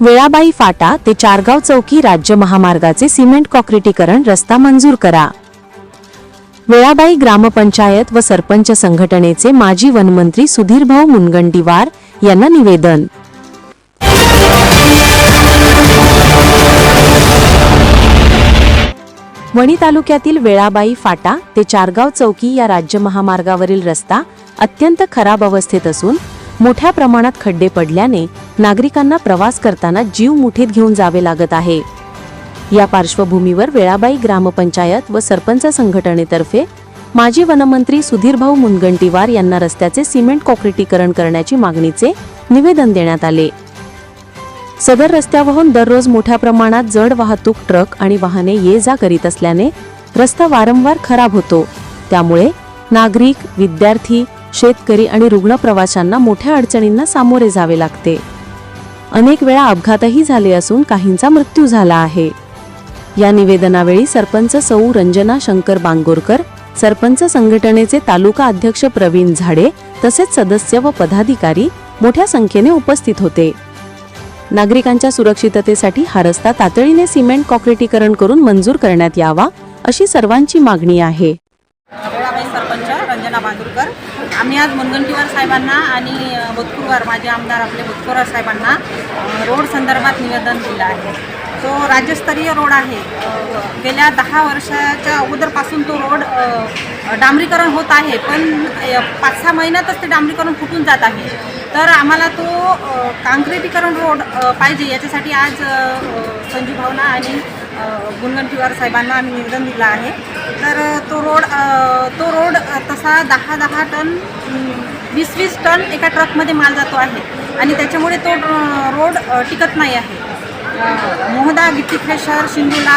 वेळाबाई फाटा ते चारगाव चौकी राज्य महामार्गाचे सिमेंट कॉक्रिटीकरण रस्ता मंजूर करा. वेळाबाई ग्रामपंचायत व सरपंच संघटनेचे माजी वनमंत्री सुधीरभाऊ मुनगंटीवार यांना निवेदन. वणी तालुक्यातील वेळाबाई फाटा ते चारगाव चौकी या राज्य महामार्गावरील रस्ता अत्यंत खराब अवस्थेत असून मोठ्या प्रमाणात खड्डे पडल्याने नागरिकांना प्रवास करताना जीव मुठीत घेऊन जावे लागत आहे. या पार्श्वभूमीवर वेळाबाई ग्रामपंचायत व सरपंच संघटनेतर्फे माजी वनमंत्री सुधीरभाऊ मुनगंटीवार यांना रस्त्याचे सिमेंट कॉक्रिटीकरण करण्याची मागणीचे निवेदन देण्यात आले. सदर रस्त्यावरून दररोज मोठ्या प्रमाणात जड वाहतूक ट्रक आणि वाहने ये जा करीत असल्याने रस्ता वारंवार खराब होतो. त्यामुळे नागरिक विद्यार्थी शेतकरी आणि रुग्ण प्रवाशांना मोठ्या अडचणींना सामोरे जावे लागते. अनेक वेळा अपघातही झाले असून काहींचा मृत्यू झाला आहे. या निवेदनावेळी सरपंच सौ रंजना शंकर बांगोरकर सरपंच संघटनेचे तालुका अध्यक्ष प्रवीण झाडे तसेच सदस्य व पदाधिकारी मोठ्या संख्येने उपस्थित होते. नागरिकांच्या सुरक्षिततेसाठी हा रस्ता तातडीने सिमेंट कॉक्रिटीकरण करून मंजूर करण्यात यावा अशी सर्वांची मागणी आहे. आम्ही आज मुनगंटीवार साहेबांना आणि अ, बोतकुरवार माझे आमदार आपले बोतकुरवार साहेबांना रोड संदर्भात निवेदन दिलं आहे. तो राज्यस्तरीय रोड आहे. गेल्या दहा वर्षाच्या अगोदरपासून तो रोड डांबरीकरण होत आहे पण पाच सहा महिन्यातच ते डांबरीकरण फुटून जात आहे. तर आम्हाला तो काँक्रिटीकरण रोड पाहिजे. याच्यासाठी आज अ, संजीव भावना आणि अ, गुणगंटीवार साहेबांना आम्ही निवेदन दिलं आहे. तर तो रोड तो रोड तसा दहा दहा टन वीस वीस टन एका ट्रकमध्ये माल जातो आहे. आणि त्याच्यामुळे तो रोड टिकत नाही आहे. मोहदा गिट्टी फ्रेशर शिंदूला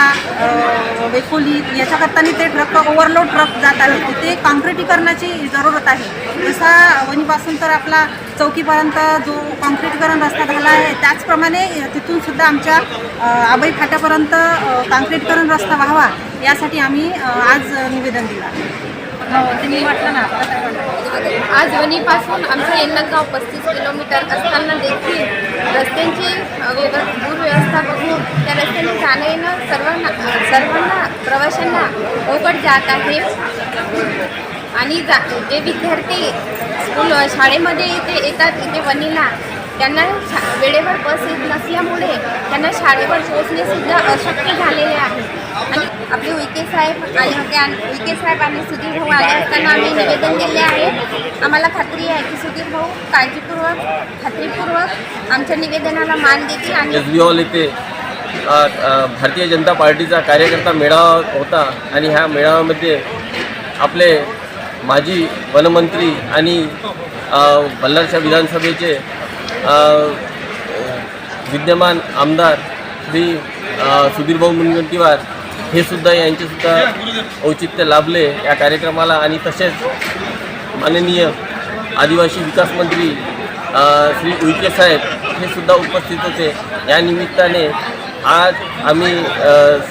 वेकोली याच्याकरता ते ट्रक ओव्हरलोड ट्रक जात आहे. तिथे काँक्रिटीकरणाची जरूरत आहे. जसा वणीपासून तर आपला चौकीपर्यंत जो काँक्रिटीकरण रस्ता झाला आहे त्याचप्रमाणे तिथून सुद्धा आमच्या अ, आबाई फाट्यापर्यंत काँक्रिटीकरण रस्ता व्हावा यासाठी आम्ही आज निवेदन दिलं. हो ते वाटलं ना आज वणीपासून आमचं येणगाव पस्तीस किलोमीटर असताना देखील रस्त्यांची व्यव दुर्व्यवस्था बघून त्या रस्त्याने जाणं येणं सर्वांना सर्वांना प्रवाशांना अवघड जात आहे. आणि जा जे विद्यार्थी स्कूल शाळेमध्ये इथे येतात इथे वणीला त्यांना शा वेळेवर बस येत नसल्यामुळे त्यांना शाळेवर पोहोचणेसुद्धा अशक्य झालेले आहे. आणि आपले उईके साहेब आणि त्या उईके साहेब आणि सुधीर भाऊ आले असताना आम्ही निवेदन दिले आहे. आम्हाला खात्री आहे की सुधीर भाऊ काळजीपूर्वक खात्रीपूर्वक आमच्या निवेदनाला मान देतील आणि येथे भारतीय जनता पार्टीचा कार्यकर्ता मेळावा होता आणि ह्या मेळाव्यामध्ये आपले माजी वनमंत्री आणि अ, बल्लारच्या विधानसभेचे विद्यमान आमदार श्री सुधीरभाऊ मुनगंटीवार हे सुद्धा यांचेसुद्धा औचित्य लाभले या कार्यक्रमाला आणि तसेच माननीय आदिवासी विकास मंत्री श्री उईके साहेब हे सुद्धा उपस्थित होते. या निमित्ताने आज आम्ही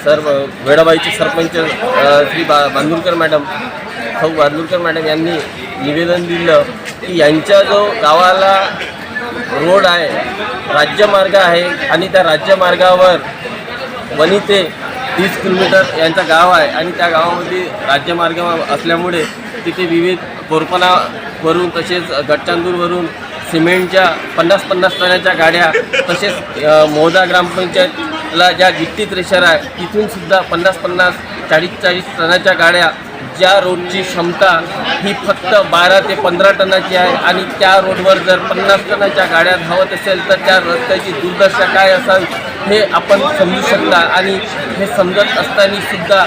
सर्व वेडाबाईचे सरपंच श्री बा बांदुरकर मॅडम सौ बांदुरकर मॅडम यांनी निवेदन दिलं की यांच्या जो गावाला रोड आहे राज्यमार्ग आहे आणि त्या राज्यमार्गावर वणी ते तीस किलोमीटर यांचं गाव आहे आणि त्या गावामध्ये राज्यमार्ग असल्यामुळे तिथे विविध कोरपणावरून तसेच गटचांदूरवरून सिमेंटच्या पन्नास पन्नास टनाच्या गाड्या तसेच अ, मोहदा ग्रामपंचायतला ज्या गिट्टी थ्रेशर आहे तिथूनसुद्धा पन्नास पन्नास चाळीस चाळीस टनाच्या गाड्या ज्या रोडची क्षमता ही फक्त बारा ते पंधरा टनाची आहे आणि त्या रोडवर जर पन्नास टनाच्या गाड्या धावत असेल तर त्या रस्त्याची दुर्दशा काय असावी हे आपण समजू शकता आणि हे समजत असताना सुद्धा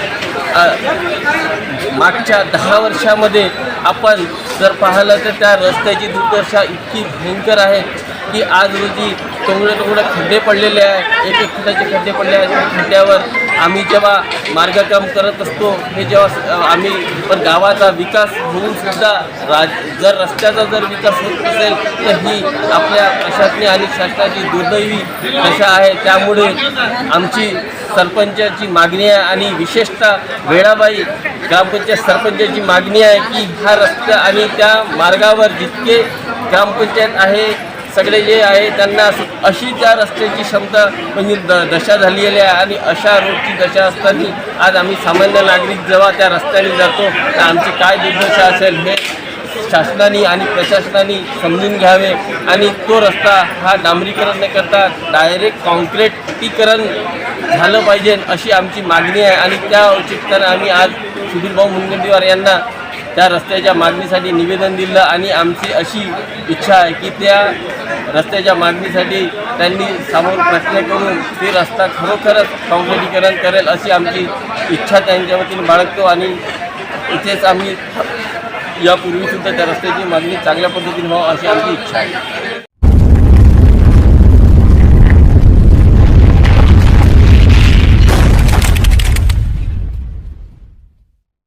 मागच्या दहा वर्षामध्ये आपण जर पाहिलं तर त्या रस्त्याची दुर्दशा इतकी भयंकर आहे की आज रोजी टोंगडे टोंगडे खड्डे पडलेले आहे एक एक फुटाचे खड्डे पडले आहेत. खड्ड्यावर आम्ही जेव्हा मार्गक्रम करत असतो हे जेव्हा आम्ही पण गावाचा विकास होऊन सुद्धा राज जर रस्त्याचा जर विकास होत असेल तर ही आपल्या प्रशासने आणि शासनाची दुर्दैवी दशा आहे. त्यामुळे आमची सरपंचाची मागणी आहे आणि विशेषतः वेळाबाई ग्रामपंचायत सरपंचाची मागणी आहे की हा रस्ता आणि त्या मार्गावर जितके ग्रामपंचायत आहे सगळे जे आहे त्यांना अशी त्या रस्त्याची क्षमता म्हणजे द दशा झालेली आहे आणि अशा रोडची दशा असताना आज आम्ही सामान्य नागरिक जेव्हा त्या रस्त्याने जातो तर आमची काय दुर्दशा असेल हे शासनाने आणि प्रशासनाने समजून घ्यावे. आणि तो रस्ता हा डांबरीकरण न करता डायरेक्ट कॉन्क्रीटीकरण झालं पाहिजे अशी आमची मागणी आहे. आणि त्या औचित्यानं आम्ही आज सुधीरभाऊ मुनगंटीवार यांना त्या रस्त्याच्या मागणीसाठी निवेदन दिलं. आणि आमची अशी इच्छा आहे की त्या रस्त्याच्या मागणीसाठी त्यांनी समोर प्रश्न करून ते रस्ता खरोखरच कॉन्क्रिटीकरण करेल अशी आमची इच्छा त्यांच्या वतीने बाळगतो आणि इथेच आम्ही यापूर्वीसुद्धा त्या रस्त्याची मागणी चांगल्या पद्धतीने व्हावं अशी आमची इच्छा आहे.